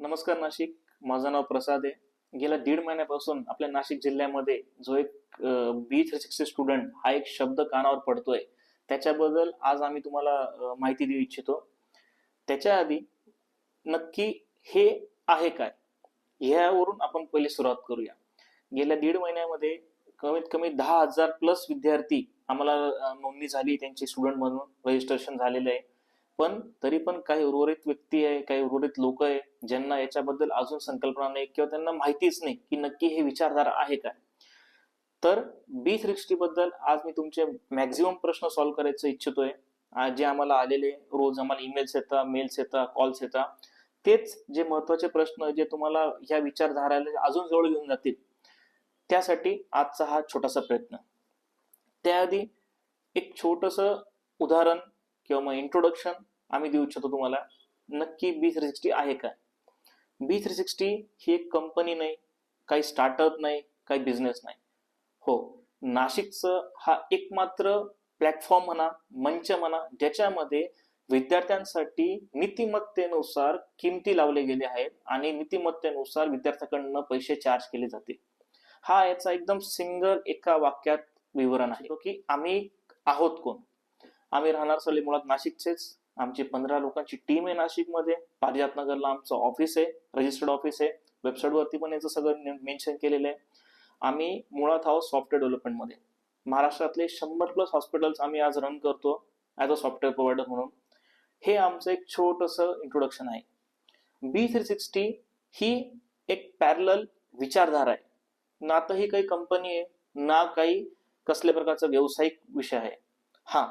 नमस्कार नाशिक. माझं नाव प्रसाद आहे. गेल्या दीड महिन्यापासून आपल्या नाशिक जिल्ह्यामध्ये जो एक बी थ्री सिक्स्टी स्टुडंट हा एक शब्द कानावर पडतोय. त्याच्याबद्दल आज आम्ही तुम्हाला माहिती देऊ इच्छितो. त्याच्या आधी नक्की हे आहे काय? ह्यावरून आपण पहिले सुरुवात करूया. गेल्या दीड महिन्यामध्ये कमीत कमी दहा हजार प्लस विद्यार्थी आम्हाला नोंदणी झाली. त्यांची स्टुडंट म्हणून रजिस्ट्रेशन झालेलं आहे. पण तरी पण काही उर्वरित व्यक्ती आहे काही उर्वरित लोक आहे ज्यांना याच्याबद्दल अजून संकल्पना नाही किंवा त्यांना माहितीच नाही की नक्की हे विचारधारा आहे काय. तर बी थ्री बद्दल आज मी तुमचे मॅक्झिमम प्रश्न सॉल्व्ह करायचं इच्छितोय. आज जे आम्हाला आलेले रोज आम्हाला ईमेल्स येतात मेल्स येतात कॉल्स येतात. तेच जे महत्त्वाचे प्रश्न जे तुम्हाला ह्या विचारधाराला अजून जवळ घेऊन जातील त्यासाठी आजचा हा छोटासा प्रयत्न. त्याआधी एक छोटस उदाहरण किंवा मग इंट्रोडक्शन आम्ही देऊ इच्छितो तुम्हाला. नक्की बी थ्री सिक्स्टी आहे का? बी थ्री सिक्स्टी ही एक कंपनी नाही काही स्टार्टअप नाही काही बिझनेस नाही. हो नाशिकचं हा एकमात्र प्लॅटफॉर्म म्हणा मंच म्हणा ज्याच्यामध्ये विद्यार्थ्यांसाठी नीतिमत्तेनुसार किमती लावले गेले आहेत आणि नीतिमत्तेनुसार विद्यार्थ्याकडनं पैसे चार्ज केले जाते हा याचा एकदम सिंगल एका वाक्यात विवरण आहे. की आम्ही आहोत कोण? आम्ही राहणार सगळे मुळात नाशिकचेच. आमची पंधरा लोकांची टीम आहे नाशिकमध्ये. पारिजात नगरला आमचं ऑफिस आहे रजिस्टर्ड ऑफिस आहे. वेबसाईट वरती पण याचं सगळं मेन्शन केलेलं आहे. आम्ही मुळात आहोत सॉफ्टवेअर डेव्हलपमेंटमध्ये महाराष्ट्रातले शंभर प्लस हॉस्पिटल्स आम्ही आज रन करतो ॲज अ सॉफ्टवेअर प्रोव्हायडर म्हणून. हे आमचं एक छोटंसं इंट्रोडक्शन आहे. बी थ्री सिक्स्टी ही एक पॅरल विचारधारा आहे. ना तर ही काही कंपनी आहे ना काही कसल्या प्रकारचा व्यावसायिक विषय आहे. हा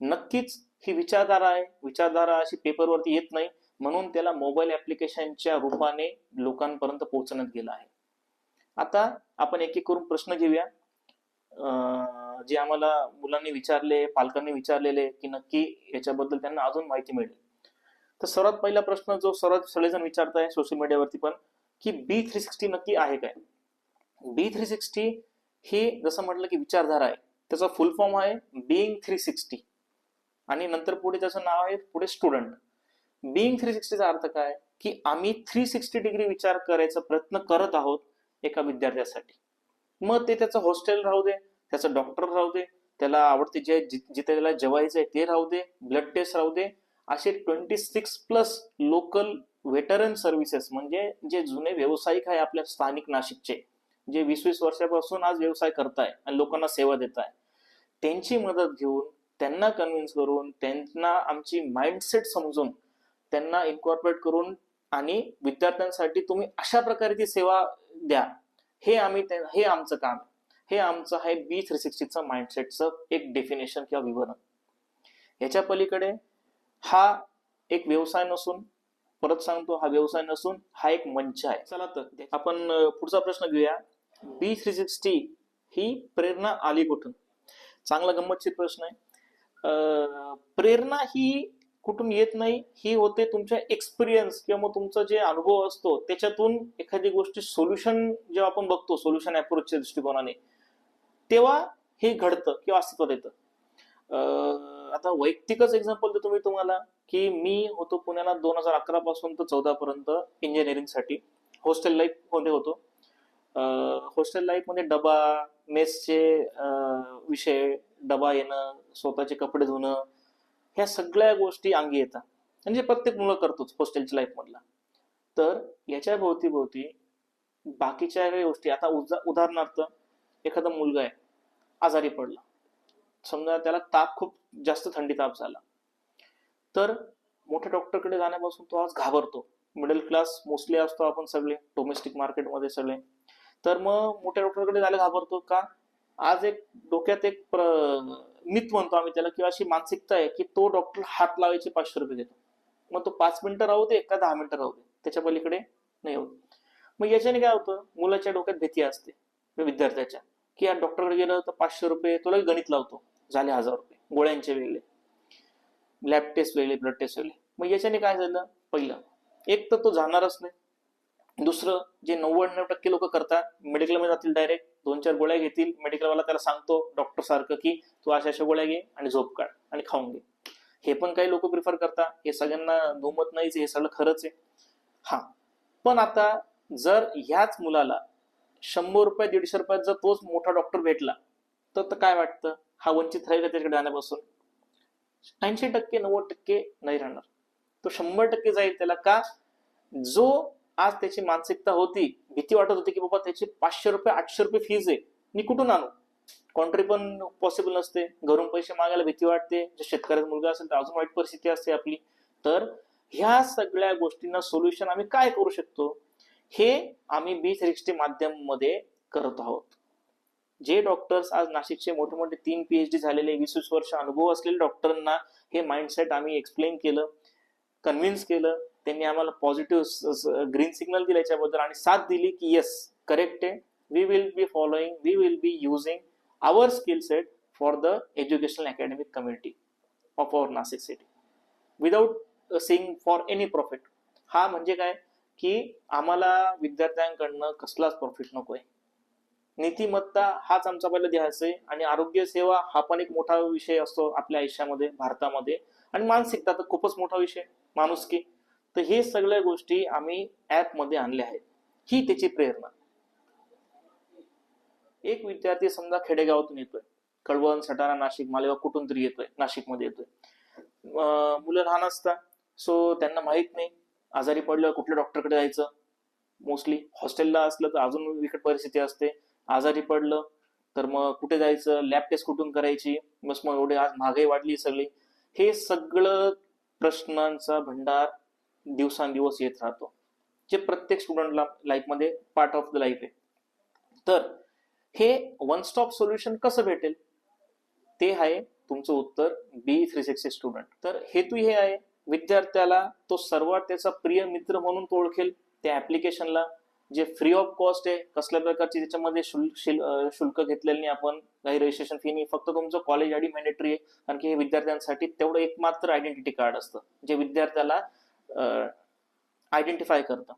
नक्कीच ही विचारधारा आहे. विचारधारा अशी पेपरवरती येत नाही. म्हणून त्याला मोबाईल ऍप्लिकेशनच्या रूपाने लोकांपर्यंत पोहोचण्यात गेला आहे. आता आपण एक एक करून प्रश्न घेऊया. जे आम्हाला मुलांनी विचारले पालकांनी विचारलेले की नक्की याच्याबद्दल त्यांना अजून माहिती मिळेल. तर सर्वात पहिला प्रश्न जो सर्वात सगळेजण विचारताय सोशल मीडियावरती पण की बी थ्री सिक्स्टी नक्की आहे काय? बी थ्री सिक्स्टी हे जसं म्हटलं की विचारधारा आहे. त्याचा फुल फॉर्म आहे बिईंग थ्री सिक्स्टी आणि नंतर पुढे त्याचं नाव आहे पुढे स्टुडंट बिईंग थ्री सिक्स्टीचा अर्थ काय? की आम्ही थ्री सिक्स्टी डिग्री विचार करायचा प्रयत्न करत आहोत एका विद्यार्थ्यासाठी. मग ते त्याचं हॉस्टेल राहू दे त्याचं डॉक्टर राहू दे त्याला आवडते जे जिथे त्याला जेवायचं आहे ते राहू दे ब्लड टेस्ट राहू दे. असे twenty six plus local veteran services म्हणजे जे जुने व्यावसायिक आहे आपल्या स्थानिक नाशिकचे जे वीस वीस वर्षापासून आज व्यवसाय करताय आणि लोकांना सेवा देत आहे त्यांची मदत घेऊन त्यांना कन्व्हिन्स करून त्यांना आमची माइंडसेट समजून त्यांना इन्कॉर्पोरेट करून आणि विद्यार्थ्यांसाठी तुम्ही अशा प्रकारे ती सेवा द्या. हे आम्ही हे आमचं काम आहे. हे आमचं आहे बी थ्री सिक्स्टीचं माइंडसेटचं एक डेफिनेशन किंवा विवरण. याच्या पलीकडे हा एक व्यवसाय नसून परत सांगतो हा व्यवसाय नसून हा एक मंच आहे. चला तर. आपण पुढचा प्रश्न घेऊया. बी थ्री सिक्स्टी ही प्रेरणा आली कुठून? चांगला गंमतशीर प्रश्न आहे. प्रेरणा ही कुठून येत नाही ही होते तुमच्या एक्सपिरियन्स किंवा मग तुमचा जे अनुभव असतो त्याच्यातून एखादी गोष्टी सोल्युशन जेव्हा आपण बघतो सोल्युशन अप्रोचच्या दृष्टिकोनाने तेव्हा हे घडतं किंवा अस्तित्वात येतं. आता वैयक्तिकच एक्झाम्पल देतो मी तुम्हाला की मी होतो पुण्याला दोन हजार अकरा पासून तर चौदा पर्यंत इंजिनिअरिंगसाठी हॉस्टेल लाईफमध्ये होतो. हॉस्टेल लाईफमध्ये डबा मेसचे विषय डबा येणं स्वतःचे कपडे धुणं ह्या सगळ्या गोष्टी अंगी येतात. म्हणजे प्रत्येक मुलं करतोच हॉस्टेलच्या लाईफमधला तर याच्या भोवती भोवती बाकीच्या काही गोष्टी आता उदा उदाहरणार्थ एखादा मुलगा आहे आजारी पडला. समजा त्याला ताप खूप जास्त थंडी ताप झाला. तर मोठ्या डॉक्टरकडे जाण्यापासून तो आज घाबरतो. मिडल क्लास मोस्टली असतो आपण सगळे डोमेस्टिक मार्केटमध्ये सगळे. तर मग मोठ्या डॉक्टरकडे जायला घाबरतो का? आज एक डोक्यात एक मित म्हणतो आम्ही त्याला किंवा अशी मानसिकता आहे की तो डॉक्टर हात लावायचे पाचशे रुपये देतो. मग तो पाच मिनिटं राहू दे का दहा मिनिटं राहू दे? त्याच्या पलीकडे नाही होत. मग याच्याने काय होतं? मुलाच्या डोक्यात भीती असते विद्यार्थ्याच्या की या डॉक्टरकडे गेलं तर पाचशे रुपये तुला गणित लावतो. झाले हजार रुपये गोळ्यांचे वेगळे लॅब टेस्ट वेगळे ब्लड टेस्ट वेगळे. मग याच्याने काय झालं? पहिलं एक तर तो जाणारच नाही. दुसरं जे नव्वद टक्के लोक करतात मेडिकलमध्ये जातील डायरेक्ट दोन चार गोळ्या घेतील. मेडिकलवाला त्याला सांगतो डॉक्टर सारखं की तू अशा अशा गोळ्या घे आणि झोप काढ आणि खाऊन घे. हे पण काही लोक प्रिफर करतात. हे सगळ्यांना धुमत नाहीच हे सगळं खरंच आहे. हा. पण आता जर ह्याच मुलाला शंभर रुपये दीडशे रुपयात जर तोच मोठा डॉक्टर भेटला तर तर काय वाटतं? हा वंचित राहील का त्याच्याकडे जाण्यापासून ऐंशी टक्के नव्वद टक्के नाही राहणार. तो शंभर टक्के जाईल त्याला का? जो आज त्याची मानसिकता होती भीती वाटत होती की बाबा त्याची पाचशे रुपये आठशे रुपये फीज आहे. मी कुठून आणू? कॉन्ट्री पण पॉसिबल नसते. घरून पैसे मागायला भीती वाटते. जर शेतकऱ्याचा मुलगा असेल तर अजून वाईट परिस्थिती असते आपली. तर ह्या सगळ्या गोष्टींना सोल्युशन आम्ही काय करू शकतो? हे आम्ही बी थ्री माध्यममध्ये करत आहोत. जे डॉक्टर्स आज नाशिकचे मोठे मोठे तीन पीएचडी झालेले वीस वीस वर्ष अनुभव असलेले डॉक्टरांना हे माइंडसेट आम्ही एक्सप्लेन केलं कन्व्हिन्स केलं. त्यांनी आम्हाला पॉझिटिव्ह ग्रीन सिग्नल दिला याच्याबद्दल आणि साथ दिली की येस करेक्ट आहे. We will be following we will be using our skill set for the educational academic community of our Nashik city without seeking for any profit हा म्हणजे काय? की आम्हाला विद्यार्थ्यांकडनं कसलाच प्रॉफिट नको आहे. नीतिमत्ता हाच आमचा पहिला ध्यास आहे आणि आरोग्य सेवा हा पण एक मोठा विषय असतो आपल्या आयुष्यामध्ये भारतामध्ये. आणि मानसिकता तर खूपच मोठा विषय माणुसकी. तर हे सगळ्या गोष्टी आम्ही ऍपमध्ये आणल्या आहेत. ही त्याची प्रेरणा. एक विद्यार्थी समजा खेडेगावातून येतोय. कळवण सटाणा नाशिक मालेगाव कुठून तरी येतोय. नाशिकमध्ये येतोय. मुलं लहान असतात सो त्यांना माहीत नाही. आजारी पडलं कुठल्या डॉक्टरकडे जायचं? मोस्टली हॉस्टेलला असलं तर अजून विकट परिस्थिती असते. आजारी पडलं तर मग कुठे जायचं? लॅब टेस्ट कुठून करायची? बस मग एवढे आज महागाई वाढली सगळी. हे सगळं प्रश्नांचा भंडार दिवसांदिवस येत राहतो. जे प्रत्येक स्टुडंटला लाईफमध्ये पार्ट ऑफ द लाईफ आहे. तर हे वन स्टॉप सोल्युशन कसं भेटेल? ते आहे तुमचं उत्तर बी थ्री सिक्स्टी स्टुडंट तर हेतू हे आहे विद्यार्थ्याला तो सर्वात त्याचा प्रिय मित्र म्हणून तो ओळखेल त्या ऍप्लिकेशनला जे फ्री ऑफ कॉस्ट आहे कसल्या प्रकारची त्याच्यामध्ये शुल्क शुल्क घेतलेलं नाही आपण काही रजिस्ट्रेशन फी नाही फक्त तुमचं कॉलेज आयडी मॅन्डेटरी आहे. कारण की हे विद्यार्थ्यांसाठी तेवढं एकमात्र आयडेंटिटी कार्ड असतं. जे विद्यार्थ्याला आयडेंटिफाय करतं.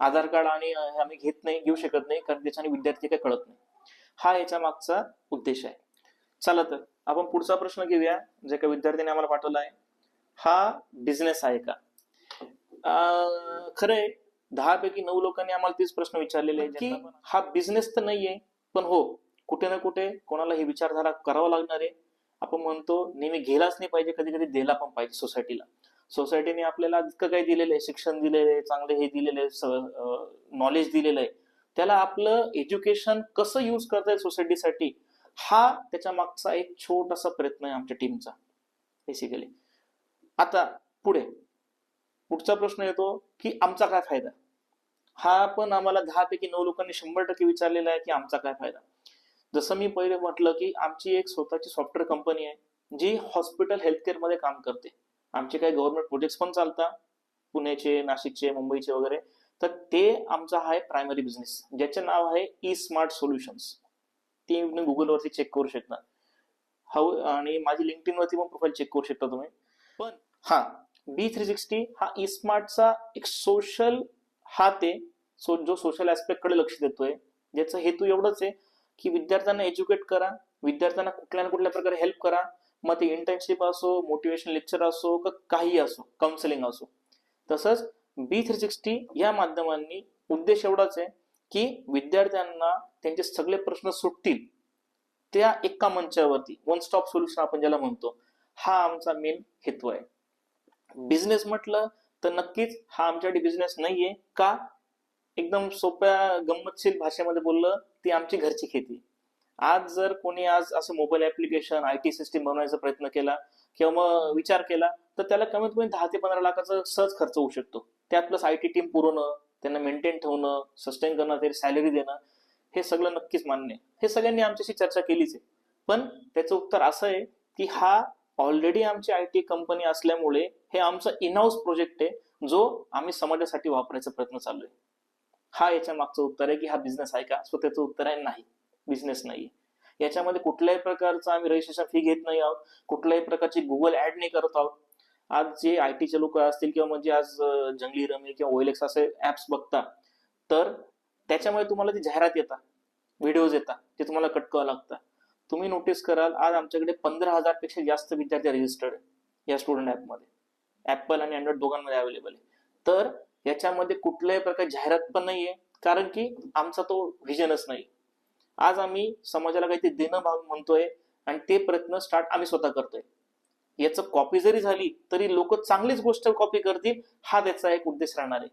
आधार कार्ड आणि आम्ही घेत नाही घेऊ शकत नाही कारण त्याच्याने विद्यार्थी काही कळत नाही. हा याच्या मागचा उद्देश आहे. चला तर आपण पुढचा प्रश्न घेऊया जे काही विद्यार्थ्यांनी आम्हाला पाठवला आहे. हा बिझनेस आहे का? अं, खरंय दहा पैकी नऊ लोकांनी आम्हाला तेच प्रश्न विचारलेले आहेत की हा बिझनेस तर नाहीये पण हो कुठे ना कुठे कोणाला ही विचारधारा करावा लागणार आहे. आपण म्हणतो नेहमी गेलाच नाही पाहिजे कधी कधी दिला पण पाहिजे सोसायटीला सोसायटीने आपल्याला इतकं काही दिलेलं आहे शिक्षण दिलेलं आहे चांगले हे दिलेलं आहे नॉलेज दिलेलं आहे. त्याला आपलं एज्युकेशन कसं यूज करताय सोसायटीसाठी हा त्याच्या मागचा एक छोटासा प्रयत्न आहे आमच्या टीमचा बेसिकली आता पुढे पुढचा प्रश्न येतो की आमचा काय फायदा? हा पण आम्हाला दहा पैकी नऊ लोकांनी शंभर टक्के विचारलेला आहे की आमचा काय फायदा? जसं मी पहिले म्हटलं की आमची एक स्वतःची सॉफ्टवेअर कंपनी आहे जी हॉस्पिटल हेल्थकेअरमध्ये काम करते. आमचे काही गव्हर्नमेंट प्रोजेक्ट पण चालतात. पुण्याचे नाशिकचे मुंबईचे वगैरे. तर ते आमचा आहे प्रायमरी बिझनेस ज्याचे नाव आहे ई स्मार्ट सोल्युशन्स ते तुम्ही गुगलवरती चेक करू शकता हाऊ आणि माझी लिंक्डइन वरती पण प्रोफाईल चेक करू शकता तुम्ही. पण हा बी थ्री सिक्स्टी हा ई स्मार्टचा एक सोशल हात आहे. सो जो सोशल ऍस्पेक्टकडे लक्ष देतोय. ज्याचा हेतू एवढंच आहे की विद्यार्थ्यांना एज्युकेट करा. विद्यार्थ्यांना कुठल्या ना कुठल्या प्रकारे हेल्प करा. मग ते इंटर्नशिप असो मोटिवेशन लेक्चर असो का काही असो काउन्सिलिंग असो. तसंच बी थ्री सिक्स्टी या माध्यमांनी उद्देश एवढाच आहे की विद्यार्थ्यांना त्यांचे सगळे प्रश्न सुटतील त्या एका मंचावरती. वन स्टॉप सोल्युशन आपण ज्याला म्हणतो हा आमचा मेन हेतू आहे. बिझनेस म्हटलं तर नक्कीच हा आमच्यासाठी बिझनेस नाहीये. का? एकदम सोप्या गंमतशील भाषेमध्ये बोललं ती आमची घरची खेती. आज जर कोणी आज असं mobile application I T system बनवायचा प्रयत्न केला किंवा मग विचार केला तर त्याला कमीत कमी दहा ते पंधरा लाखाचा सहज खर्च होऊ शकतो. त्यात प्लस आय टी टीम पुरवणं त्यांना मेंटेन ठेवणं सस्टेन करणं त्याची सॅलरी देणं हे सगळं नक्कीच मान्य हे सगळ्यांनी आमच्याशी चर्चा केलीच आहे. पण त्याचं उत्तर असं आहे की हा ऑलरेडी आमची आय टी कंपनी असल्यामुळे हे आमचा इनहाऊस प्रोजेक्ट आहे जो आम्ही समाजासाठी वापरायचा प्रयत्न चालू आहे हा याच्या मागचं उत्तर आहे की हा बिझनेस आहे का? सो त्याचं उत्तर आहे नाही. बिझनेस नाही याच्यामध्ये कुठल्याही प्रकारचं आम्ही रजिस्ट्रेशन फी घेत नाही आहोत. कुठल्याही प्रकारची गुगल ऍड नाही करत आहोत. आज जे आय टीचे लोक असतील किंवा म्हणजे आज जंगली रमी किंवा ओएलएक्स असे ऍप्स बघता तर त्याच्यामुळे तुम्हाला ती जाहिरात येतात. व्हिडिओज येतात. ते तुम्हाला कटकावं लागतं. तुम्ही नोटीस कराल आज आमच्याकडे पंधरा हजारपेक्षा जास्त विद्यार्थी रजिस्टर्ड या स्टुडंट ऍपमध्ये ऍपल आणि अँड्रॉइड दोघांमध्ये अवेलेबल आहे. तर याच्यामध्ये कुठल्याही प्रकार जाहिरात पण नाहीये. कारण की आमचा तो व्हिजनच नाही. आज आम्ही समाजाला काहीतरी देणं भाग म्हणतोय आणि ते प्रयत्न स्टार्ट आम्ही स्वतः करतोय. याचं कॉपी जरी झाली तरी लोक चांगलीच गोष्ट कॉपी करतील हा त्याचा एक उद्देश राहणार आहे.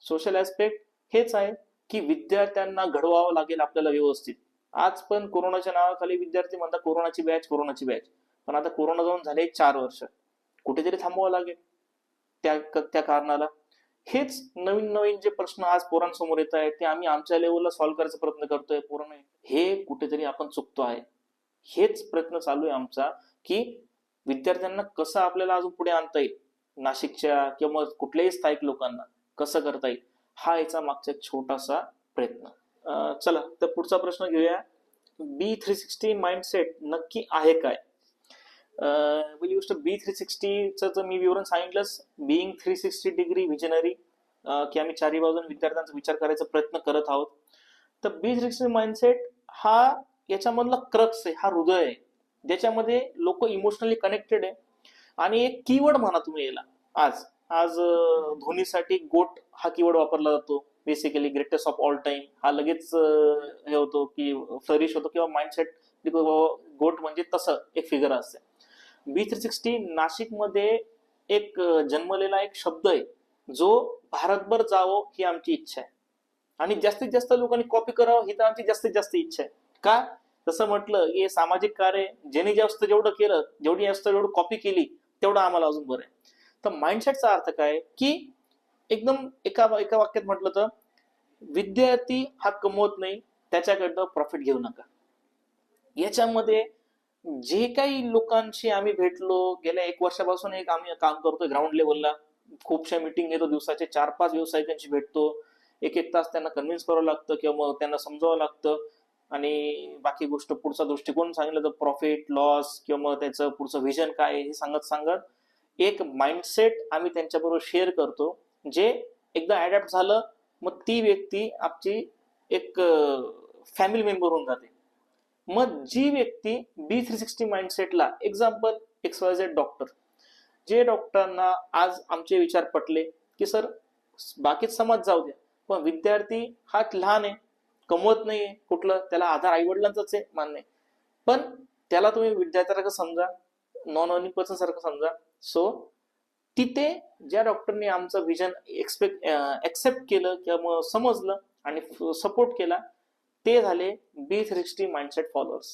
सोशल ऍस्पेक्ट हेच आहे की विद्यार्थ्यांना घडवावं लागेल आपल्याला व्यवस्थित. आज पण कोरोनाच्या नावाखाली विद्यार्थी म्हणतात कोरोनाची बॅच कोरोनाची बॅच पण आता कोरोना जाऊन झाले चार वर्ष. कुठेतरी थांबवावं लागेल. त्या त्या कारणाला. हेच नवीन नवीन जे प्रश्न आज पोरांसमोर येत आहेत ते आम्ही आमच्या लेवलला सॉल्व्ह करायचा प्रयत्न करतोय पोरांना हे कुठेतरी आपण चुकतो आहे. हेच प्रयत्न चालू आहे आमचा की विद्यार्थ्यांना कसं आपल्याला अजून पुढे आणता येईल? नाशिकच्या किंवा कुठल्याही स्थायिक लोकांना कसं करता येईल? हा याचा मागचा एक छोटासा प्रयत्न. चला तर पुढचा प्रश्न घेऊया. बी थ्री सिक्स्टी माइंडसेट नक्की आहे काय? Will use to be three सिक्स्टीचं मी विवरण सांगितलंच being three sixty degree visionary की आम्ही चारी बाजून विद्यार्थ्यांचा विचार करायचा प्रयत्न करत आहोत तर बी थ्री सिक्स्टी माइंडसेट हा याच्यामधला क्रक्स आहे हा हृदय आहे ज्याच्यामध्ये लोक इमोशनली कनेक्टेड आहे. आणि एक कीवर्ड म्हणा तुम्ही याला. आज आज धोनीसाठी गोट हा कीवर्ड वापरला जातो basically greatest of all time हा लगेच हे होतो की फ्लरिश होतो किंवा माइंडसेट गोट म्हणजे तसं एक फिगर असते बी थ्री सिक्स्टी नाशिकमध्ये एक जन्मलेला एक शब्द आहे जो भारतभर जावं ही आमची इच्छा आहे. आणि जास्तीत जास्त लोकांनी कॉपी करावं ही तर आमची जास्तीत जास्त इच्छा आहे. का? तसं म्हटलं की हे सामाजिक कार्य ज्यांनी जास्त जेवढं केलं जेवढी जास्त जेवढं कॉपी केली तेवढं आम्हाला अजून बरं आहे. तर माइंडसेटचा अर्थ काय? की एकदम एका एका वाक्यात म्हटलं तर विद्यार्थी हा कमवत नाही त्याच्याकडनं प्रॉफिट घेऊ नका. याच्यामध्ये जे काही लोकांशी आम्ही भेटलो गेल्या एक वर्षापासून एक आम्ही काम करतोय ग्राउंड लेवलला खूपशा मिटिंग घेतो दिवसाचे चार पाच व्यावसायिकांशी भेटतो. एक एक तास त्यांना कन्व्हिन्स करावं लागतं किंवा मग त्यांना समजावं लागतं. आणि बाकी गोष्ट पुढचा दृष्टिकोन सांगितलं तर प्रॉफिट लॉस किंवा मग त्याचं पुढचं व्हिजन काय आहे हे सांगत सांगत एक माइंडसेट आम्ही त्यांच्याबरोबर शेअर करतो. जे एकदा अडॅप्ट झालं मग ती व्यक्ती आपची एक फॅमिली मेंबर होऊन जाते. मग जी व्यक्ती B three sixty माइंडसेटला example X Y Z doctor जे डॉक्टरांना आज आमचे विचार पटले की सर बाकीच समाज जाऊ द्या पण विद्यार्थी हा लहान आहे कमवत नाहीये कुठलं त्याला आधार आईवडिलांचाच आहे मान्य पण त्याला तुम्ही विद्यार्थ्यासारखं समजा नॉन अर्निंग पर्सन सारखं समजा सो तिथे ज्या डॉक्टरने आमचं विजन एक्सपेक्ट एक्सेप्ट केलं किंवा मग समजलं आणि सपोर्ट केला ते झाले B three sixty mindset followers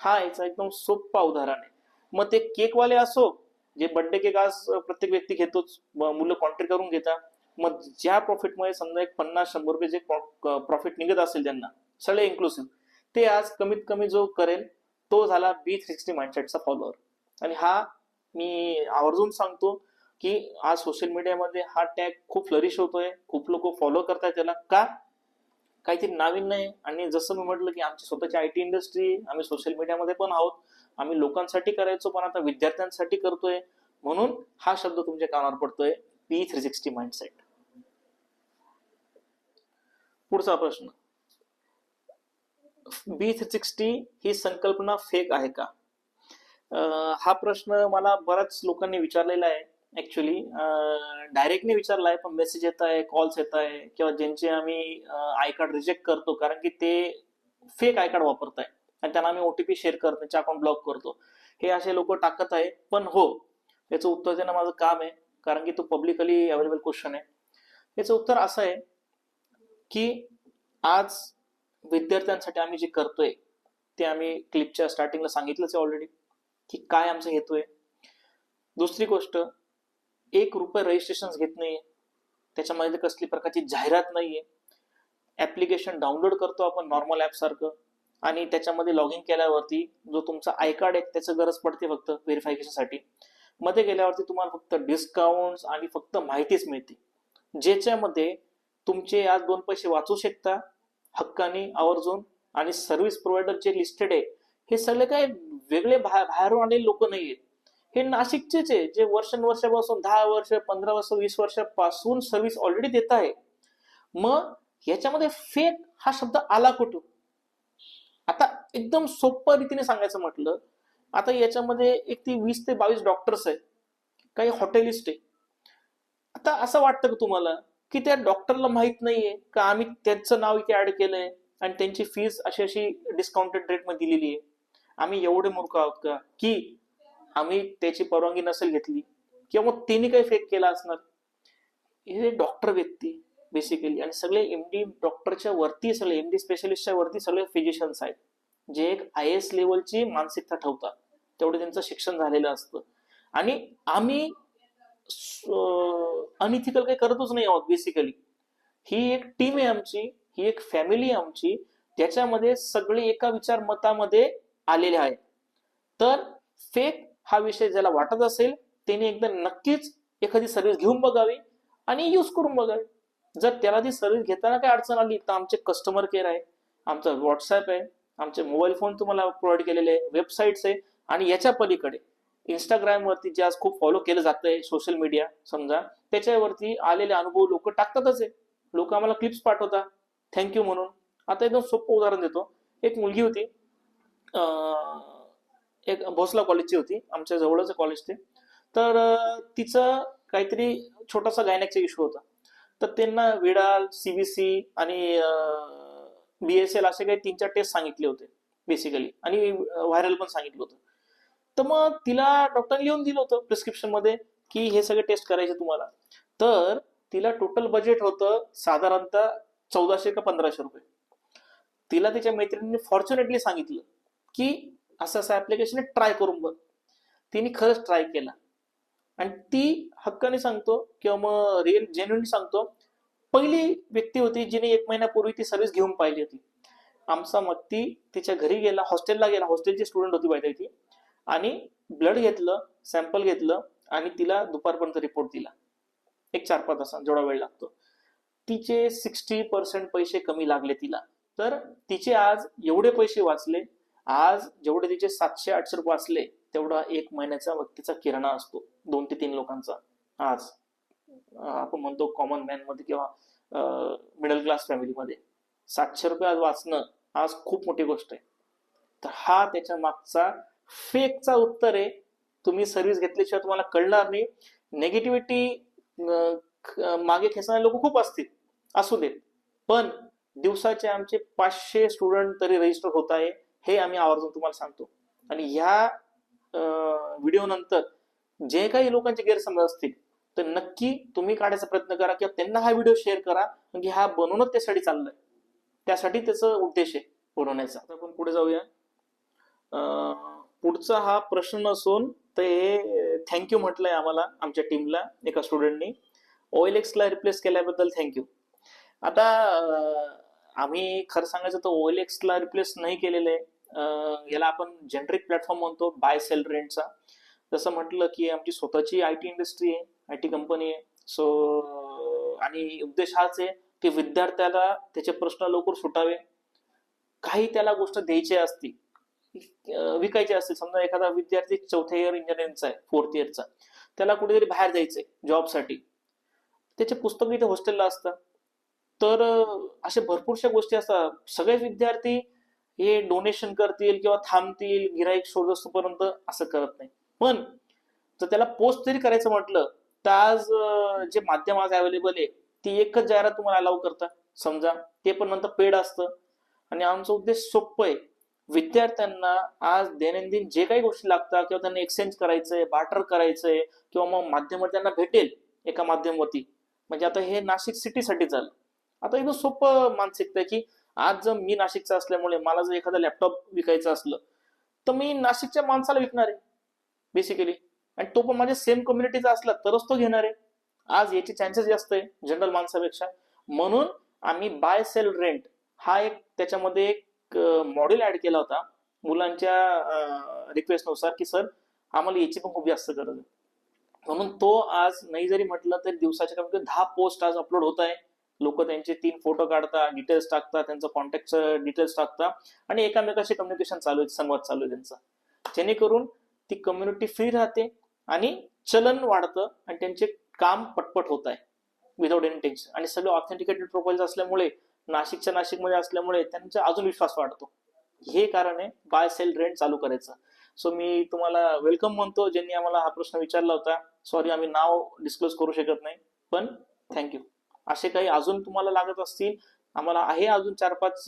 हा याचा एकदम सोपा उदाहरण आहे. मग ते केकवाले असो जे बर्थडे केक आज प्रत्येक व्यक्ती घेतोच मुलं कॉन्ट्री करून घेतात. मग ज्या प्रॉफिटमुळे समजा एक पन्नास शंभर रुपये जे प्रॉफिट निघत असेल त्यांना सगळे इन्क्लुसिव्ह ते आज कमीत कमी जो करेल तो झाला बी थ्री सिक्स्टी माइंडसेटचा फॉलोअर आणि हा मी आवर्जून सांगतो की आज सोशल मीडियामध्ये हा टॅग खूप फ्लरिश होतोय खूप लोक फॉलो करतायत त्याला. का? काहीतरी नाविन्य आहे. आणि जसं मी म्हटलं की आमची स्वतःची आय टी इंडस्ट्री आम्ही सोशल मीडियामध्ये पण आहोत. आम्ही लोकांसाठी करायचो पण आता विद्यार्थ्यांसाठी करतोय. म्हणून हा शब्द तुमच्या कानावर पडतोय. पी थ्री सिक्स्टी माइंडसेट पुढचा प्रश्न. बी थ्री सिक्स्टी ही संकल्पना फेक आहे का? आ, हा प्रश्न मला बऱ्याच लोकांनी विचारलेला आहे. ऍक्च्युली डायरेक्टली विचारला आहे पण मेसेज येत आहे कॉल्स येत आहे किंवा ज्यांचे आम्ही आय कार्ड रिजेक्ट करतो कारण की ते फेक आय कार्ड वापरत आहे आणि त्यांना आम्ही ओटीपी शेअर करतो त्यांचे अकाउंट ब्लॉक करतो. हे असे लोक टाकत आहे पण हो याचं उत्तर देणं माझं काम आहे कारण की तो पब्लिकली अवेलेबल क्वेश्चन आहे. याचं उत्तर असं आहे की आज विद्यार्थ्यांसाठी आम्ही जे करतोय ते आम्ही क्लिपच्या स्टार्टिंगला सांगितलंच आहे ऑलरेडी की काय आमचा हेतू आहे. दुसरी गोष्ट एक रुपये रजिस्ट्रेशन घेत नाहीये. त्याच्यामध्ये कसली प्रकारची जाहिरात नाहीये. ऍप्लिकेशन डाउनलोड करतो आपण नॉर्मल ऍप सारखं. आणि त्याच्यामध्ये लॉग इन केल्यावरती जो तुमचा आय कार्ड आहे त्याचं गरज पडते फक्त व्हेरिफिकेशनसाठी मध्ये गेल्यावरती तुम्हाला फक्त डिस्काउंट आणि फक्त माहितीच मिळते. ज्याच्यामध्ये तुमचे आज दोन पैसे वाचू शकता हक्काने आवर्जून आणि सर्व्हिस प्रोव्हायडर जे लिस्टेड आहे हे सगळे काय वेगळे बाहेरून आलेले लोक नाही आहेत हे नाशिकचेच आहे. जे वर्षानुवर्षापासून दहा वर्ष पंधरा वर्ष वीस वर्षापासून सर्व्हिस ऑलरेडी देत आहे. मग याच्यामध्ये फेक हा शब्द आला कुठून? आता एकदम सोप्या रीतीने सांगायचं म्हटलं आता याच्यामध्ये एक ती वीस ते बावीस डॉक्टर्स आहे काही हॉटेलिस्ट आहे. आता असं वाटतं का तुम्हाला की त्या डॉक्टरला माहीत नाहीये का आम्ही त्यांचं नाव इथे ऍड केलंय आणि त्यांची फीस अशी अशी डिस्काउंटेड रेटमध्ये दिलेली आहे? आम्ही एवढे मूर्ख आहोत का? की आम्ही त्याची परवानगी नसेल घेतली किंवा मग तिने काही फेक केला असणार. हे डॉक्टर व्यक्ती बेसिकली आणि सगळे एमडी डॉक्टरच्या वरती सगळे एमडी स्पेशलिस्टच्या वरती सगळे फिजिशियन्स आहेत. जे एक आय एस लेवलची मानसिकता ठेवतात. तेवढं त्यांचं शिक्षण झालेलं असतं. आणि आम्ही अनइथिकल काही करतच नाही आहोत बेसिकली ही एक टीम आहे आमची ही एक फॅमिली आहे आमची. त्याच्यामध्ये सगळे एका विचार मतामध्ये आलेले आहे तर फेक हा विषय ज्याला वाटत असेल त्याने एकदा नक्कीच एखादी सर्व्हिस घेऊन बघावी आणि यूज करून बघावी. जर त्याला ती सर्व्हिस घेताना काही अडचण आली तर आमचे कस्टमर केअर आहे आमचा व्हॉट्सअप आहे आमचे मोबाईल फोन तुम्हाला प्रोव्हाइड केलेले आहे वेबसाईट्स आहे आणि याच्या पलीकडे इंस्टाग्राम वरती जे आज खूप फॉलो केलं जात आहे सोशल मीडिया समजा त्याच्यावरती आलेले अनुभव लोक टाकतातच आहे. लोक आम्हाला क्लिप्स पाठवतात. थँक्यू म्हणून. आता एकदम सोपं उदाहरण देतो. एक मुलगी होती एक भोसला कॉलेजची होती. आमच्या जवळच कॉलेज ते. तर तिचं काहीतरी छोटासा गायनॅकचा इश्यू होता. तर त्यांना विडाल सीबीसी आणि बीएसएल असे काही तीन चार टेस्ट सांगितले होते बेसिकली आणि व्हायरल पण सांगितलं होतं. तर मग तिला डॉक्टरने लिहून दिलं होतं प्रिस्क्रिप्शनमध्ये की हे सगळे टेस्ट करायचे तुम्हाला. तर तिला टोटल बजेट होतं साधारणतः चौदाशे का पंधराशे रुपये. तिला तिच्या मैत्रिणींनी फॉर्च्युनेटली सांगितलं की असं असं ऍप्लिकेशन ट्राय करून बघ. तिने खरंच ट्राय केला. आणि ती हक्काने सांगतो किंवा मग रिअल जेन्युनली सांगतो पहिली व्यक्ती होती जिने एक महिन्यापूर्वी ती सर्व्हिस घेऊन पाहिली होती. आमचा मग ती तिच्या घरी गेला हॉस्टेलला गेला. हॉस्टेलची स्टुडंट होती पाहिजे ती. आणि ब्लड घेतलं सॅम्पल घेतलं आणि तिला दुपारपर्यंत रिपोर्ट दिला. एक चार पाच तासांत जेवढा वेळ लागतो. तिचे सिक्स्टी पर्सेंट पैसे कमी लागले तिला. तर तिचे आज एवढे पैसे वाचले आज जेवढे तिचे सातशे आठशे रुपये वाचले तेवढा एक महिन्याचा व्यक्तीचा किराणा असतो. दोन ते तीन लोकांचा. आज आपण म्हणतो कॉमन मॅनमध्ये किंवा मिडल क्लास फॅमिलीमध्ये सातशे रुपये आज वाचणं आज खूप मोठी गोष्ट आहे. तर हा त्याच्या मागचा फेकचा उत्तर आहे. तुम्ही सर्व्हिस घेतल्याशिवाय तुम्हाला कळणार नाही. नेगेटिव्हिटी मागे खेचणारे लोक खूप असतील. असू देत. पण दिवसाचे आमचे पाचशे स्टुडंट तरी रजिस्टर होत आहे. हे आम्ही आवर्जून तुम्हाला सांगतो. आणि ह्या व्हिडिओ नंतर जे काही लोकांचे गैरसमज असतील तर नक्की तुम्ही काढायचा प्रयत्न करा किंवा त्यांना हा व्हिडिओ शेअर करा कारण की हा बनवूनच त्यासाठी चाललंय. त्यासाठी त्याचा उद्देश आहे बनवण्याचा. आता आपण पुढे जाऊया. पुढचा हा प्रश्न असून ते थँक्यू म्हटलंय आम्हाला आमच्या टीमला एका स्टुडंटनी ला रिप्लेस केल्याबद्दल थँक्यू आता आम्ही खरं सांगायचं तर ला रिप्लेस नाही केलेलं. आहे याला आपण जेनरिक प्लॅटफॉर्म म्हणतो बाय सेल रेंटचा जसं म्हटलं की आमची स्वतःची आय टी इंडस्ट्री आहे आय टी कंपनी आहे. सो आणि उद्देश हाच आहे की विद्यार्थ्याला त्याचे प्रश्न लवकर सुटावे. काही त्याला गोष्ट द्यायची असती विकायची असतील समजा एखादा विद्यार्थी चौथ्या इयर इंजिनिअरिंगचा आहे फोर्थ इयरचा त्याला कुठेतरी बाहेर जायचंय जॉबसाठी त्याचे पुस्तक इथे हॉस्टेलला असतात. तर अं, अशा भरपूरशा गोष्टी असतात. सगळे विद्यार्थी हे डोनेशन करतील किंवा थांबतील गिराईक शोधस्तोपर्यंत असं करत नाही. पण जर त्याला पोस्ट जरी करायचं म्हटलं तर आज जे माध्यम आज अवेलेबल आहे ती एकच जाहिरात तुम्हाला अलाव करता. समजा ते पण नंतर पेड असतं. आणि आमचा उद्देश सोपं आहे. विद्यार्थ्यांना आज दैनंदिन जे काही गोष्टी लागतात किंवा त्यांना एक्सचेंज करायचंय बार्टर करायचंय किंवा मग माध्यम त्यांना भेटेल एका माध्यमावरती. म्हणजे आता हे नाशिक सिटीसाठी झालं. आता एकदम सोपं मानसिकता आहे की आज जर मी नाशिकचा असल्यामुळे मला जर एखादा लॅपटॉप विकायचं असलं तर मी नाशिकच्या माणसाला विकणार आहे बेसिकली आणि तो पण माझ्या सेम कम्युनिटीचा असला तरच तो घेणार आहे. आज याचे चान्सेस जास्त आहे जनरल माणसापेक्षा. म्हणून आम्ही बाय सेल रेंट हा एक त्याच्यामध्ये एक मॉडेल ऍड केला होता. मुलांच्या रिक्वेस्टनुसार की सर आम्हाला याची पण खूप जास्त गरज आहे. म्हणून तो आज नाही जरी म्हटलं तरी दिवसाच्या कमी दहा पोस्ट आज अपलोड होत आहे. लोक त्यांचे तीन फोटो काढतात डिटेल्स टाकतात त्यांचं कॉन्टॅक्ट डिटेल्स टाकतात आणि एकामेकाशी कम्युनिकेशन चालू आहे संवाद चालू आहे त्यांचा. जेणेकरून ती कम्युनिटी फ्री राहते आणि चलन वाढतं आणि त्यांचे काम पटपट होत आहे विदाउट एनी टेन्शन आणि सगळे ऑथेंटिकेटेड प्रोफाईल्स असल्यामुळे नाशिकच्या नाशिकमध्ये असल्यामुळे त्यांचा अजून विश्वास वाढतो. हे कारण आहे बाय सेल रेंट चालू करायचं. सो मी तुम्हाला वेलकम म्हणतो ज्यांनी आम्हाला हा प्रश्न विचारला होता. सॉरी आम्ही नाव डिस्क्लोज करू शकत नाही पण थँक्यू असे काही अजून तुम्हाला लागत असतील आम्हाला आहे अजून चार पाच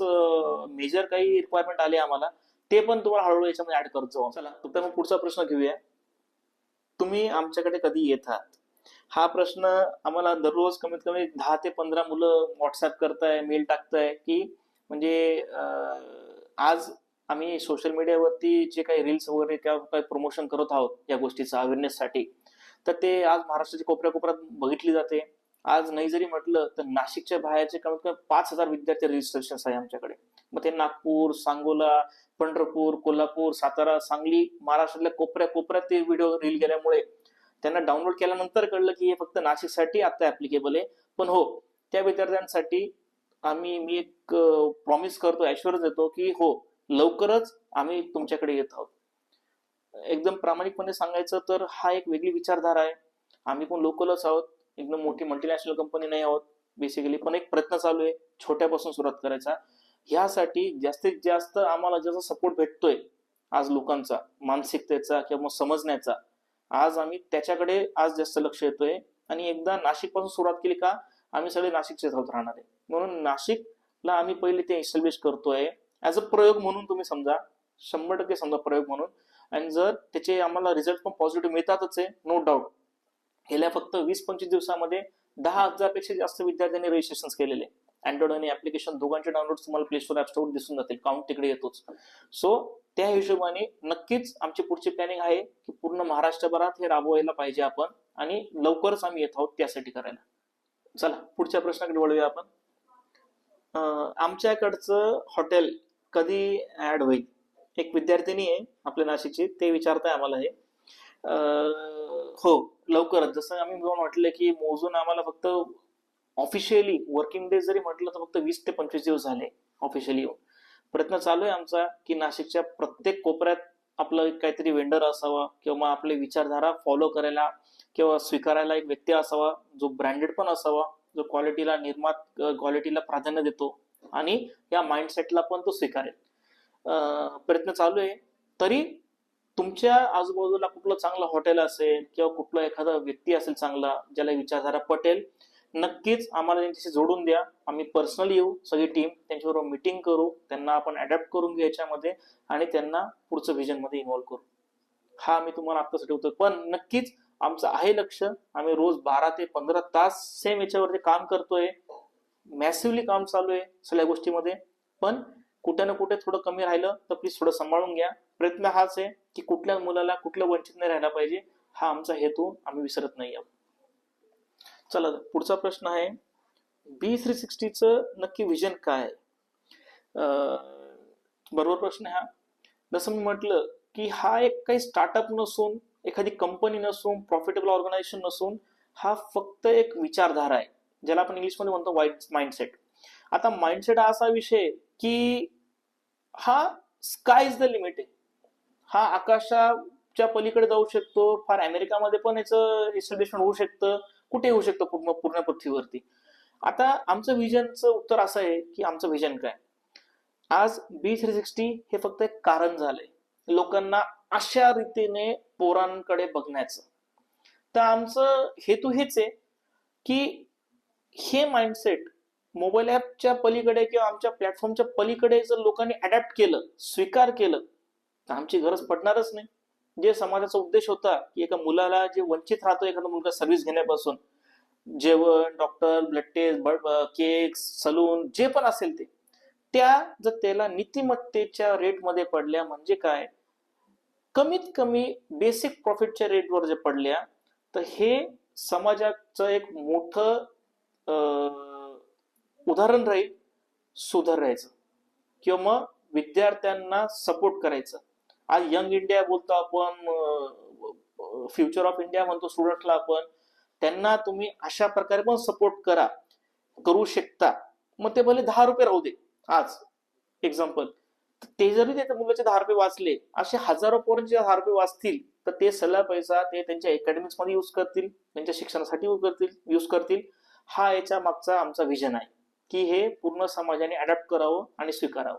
मेजर काही रिक्वायरमेंट आले आम्हाला ते पण तुम्हाला हळूहळू याच्यामध्ये ऍड करत जाऊ. चला. तर मग पुढचा प्रश्न घेऊया. तुम्ही आमच्याकडे कधी येतात हा प्रश्न आम्हाला दररोज कमीत कमी दहा ते पंधरा मुलं व्हॉट्सअप करताय मेल टाकताय की म्हणजे आज आम्ही सोशल मीडियावरती जे काही रील्स वगैरे किंवा काही प्रमोशन करत आहोत या गोष्टीचं अवेअरनेससाठी तर ते आज महाराष्ट्राच्या कोपऱ्या कोपऱ्यात बघितली जाते. आज नाही जरी म्हटलं तर नाशिकच्या बाहेरचे कमीत कमी पाच हजार विद्यार्थी रजिस्ट्रेशन आहे आमच्याकडे. मग ते नागपूर सांगोला पंढरपूर कोल्हापूर सातारा सांगली महाराष्ट्रातल्या कोपऱ्या कोपऱ्यात ते व्हिडिओ रील गेल्यामुळे त्यांना डाउनलोड केल्यानंतर कळलं की हे फक्त नाशिकसाठी आता ऍप्लिकेबल आहे. पण हो त्या विद्यार्थ्यांसाठी आम्ही मी एक प्रॉमिस करतो ऐश्वर्य देतो की हो लवकरच आम्ही तुमच्याकडे येत आहोत. एकदम प्रामाणिकपणे सांगायचं तर हा एक वेगळी विचारधारा आहे. आम्ही पण लोकलच आहोत. एकदम मोठी मल्टीनॅशनल कंपनी नाही आहोत बेसिकली पण एक प्रयत्न चालू आहे छोट्यापासून सुरुवात करायचा. ह्यासाठी जास्तीत जास्त आम्हाला ज्याचा सपोर्ट भेटतोय आज लोकांचा मानसिकतेचा किंवा समजण्याचा आज आम्ही त्याच्याकडे आज जास्त लक्ष येतोय आणि एकदा नाशिकपासून सुरुवात केली का आम्ही सगळे नाशिकचे आहोत राहणार आहे. म्हणून नाशिकला आम्ही पहिले ते एस्टॅब्लिश करतोय. ऍज अ प्रयोग म्हणून तुम्ही समजा शंभर टक्के समजा प्रयोग म्हणून. आणि जर त्याचे आम्हाला रिझल्ट पण पॉझिटिव्ह मिळतातच आहे नो डाऊट गेल्या फक्त वीस पंचवीस दिवसामध्ये दहा हजारपेक्षा जास्त विद्यार्थ्यांनी रजिस्ट्रेशन केलेले. अँड्रॉइड आणि ऍप्लिकेशन दोघांचे डाउनलोड तुम्हाला प्ले स्टोर ऍप स्टोर दिसून जातील. काउंट तिकडे येतोच. सो त्या हिशोबाने नक्कीच आमची पुढची प्लॅनिंग आहे की पूर्ण महाराष्ट्रभरात हे राबवायला पाहिजे आपण आणि लवकरच आम्ही येत आहोत त्यासाठी करायला. चला पुढच्या प्रश्नाकडे वळूया आपण. आमच्याकडचं हॉटेल कधी ऍड होईल? एक विद्यार्थिनी आहे आपल्या नाशिकची ते विचारताय आम्हाला हे. हो लवकरच. जसं आम्ही म्हटलं की मोजून आम्हाला फक्त ऑफिशियली वर्किंग डे जरी म्हटलं तर फक्त वीस ते पंचवीस दिवस झाले ऑफिशियली येऊन. प्रयत्न चालू आहे आमचा की नाशिकच्या प्रत्येक कोपऱ्यात आपलं एक काहीतरी वेंडर असावा किंवा मग आपले विचारधारा फॉलो करायला किंवा स्वीकारायला एक व्यक्ती असावा जो ब्रँडेड पण असावा जो क्वालिटीला निर्मात क्वालिटीला प्राधान्य देतो आणि या माइंडसेटला पण तो स्वीकारेल. प्रयत्न चालू आहे. तरी तुमच्या आजूबाजूला कुठलं चांगलं हॉटेल असेल किंवा कुठला एखादा व्यक्ती असेल चांगला ज्याला विचारधारा पटेल नक्कीच आम्हाला त्यांच्याशी जोडून द्या. आम्ही पर्सनली येऊ सगळी टीम त्यांच्याबरोबर मिटिंग करू त्यांना आपण अडॅप्ट करून घेऊ याच्यामध्ये आणि त्यांना पुढचं व्हिजनमध्ये इन्व्हॉल्व करू. हा आम्ही तुम्हाला आत्तासाठी होतो पण नक्कीच आमचं आहे लक्ष. आम्ही रोज बारा ते पंधरा तास सेम याच्यावरती काम करतोय. मॅसिवली काम चालू आहे सगळ्या गोष्टीमध्ये. पण कुठे ना कुठे थोडं कमी राहिलं तर प्लीज थोडं सांभाळून घ्या. प्रयत्न हाच आहे की कुठल्या मुलाला कुठलं वंचित नाही राहायला पाहिजे हा आमचा हेतू आम्ही विसरत नाही आहोत. चला पुढचा प्रश्न आहे बी थ्री सिक्स्टीचं नक्की विजन काय आहे? बरोबर प्रश्न हा. जसं मी म्हटलं की हा एक काही स्टार्टअप नसून एखादी कंपनी नसून प्रॉफिटेबल ऑर्गनायझेशन नसून हा फक्त एक विचारधारा आहे ज्याला आपण इंग्लिशमध्ये म्हणतो वाईट माइंडसेट आता माइंडसेट हा असा विषय की हा स्काय इज द लिमिट आहे. हा आकाशाच्या पलीकडे जाऊ शकतो. फार अमेरिकामध्ये पण याचं एस्टॅब्लिशमेंट होऊ शकतं. कुठे होऊ शकतं पूर्ण पूर्ण पृथ्वीवरती? आता आमचं व्हिजनचं उत्तर असं आहे की आमचं व्हिजन काय? आज बी थ्री सिक्स्टी हे फक्त एक कारण झालंय. लोकांना अशा रीतीने पोरांकडे बघण्याचं. तर आमचं हेतू हेच आहे की हे माइंडसेट मोबाईल ऍपच्या पलीकडे किंवा आमच्या प्लॅटफॉर्मच्या पलीकडे जर लोकांनी अडॅप्ट केलं स्वीकार केलं तर आमची गरज पडणारच नाही. जे समाजाचा उद्देश होता की एका मुलाला जे वंचित राहतो एखादा मुलगा सर्व्हिस घेण्यापासून जेवण doctor blood test cakes salon जे पण असेल ते त्या जर त्याला नीतिमत्तेच्या रेटमध्ये पडल्या म्हणजे काय? कमीत कमी बेसिक प्रॉफिटच्या रेटवर जे पडल्या तर हे समाजाचं एक मोठं उदाहरण राहील सुधारायचं किंवा मग विद्यार्थ्यांना सपोर्ट करायचं. आज यंग इंडिया बोलतो आपण फ्युचर ऑफ इंडिया म्हणतो स्टुडंटला आपण त्यांना तुम्ही अशा प्रकारे पण सपोर्ट करा करू शकता. मग ते भले दहा रुपये राहू दे आज एक्झाम्पल ते जरी त्या मुलाचे दहा रुपये वाचले असे हजारो पोरांचे दहा रुपये वाचतील तर ते सल्ला पैसा ते त्यांच्या अकॅडमिक्समध्ये युज करतील त्यांच्या शिक्षणासाठी यूज करतील युज करतील. हा याच्या मागचा आमचा विजन आहे की हे पूर्ण समाजाने अडॅप्ट करावं आणि स्वीकारावं.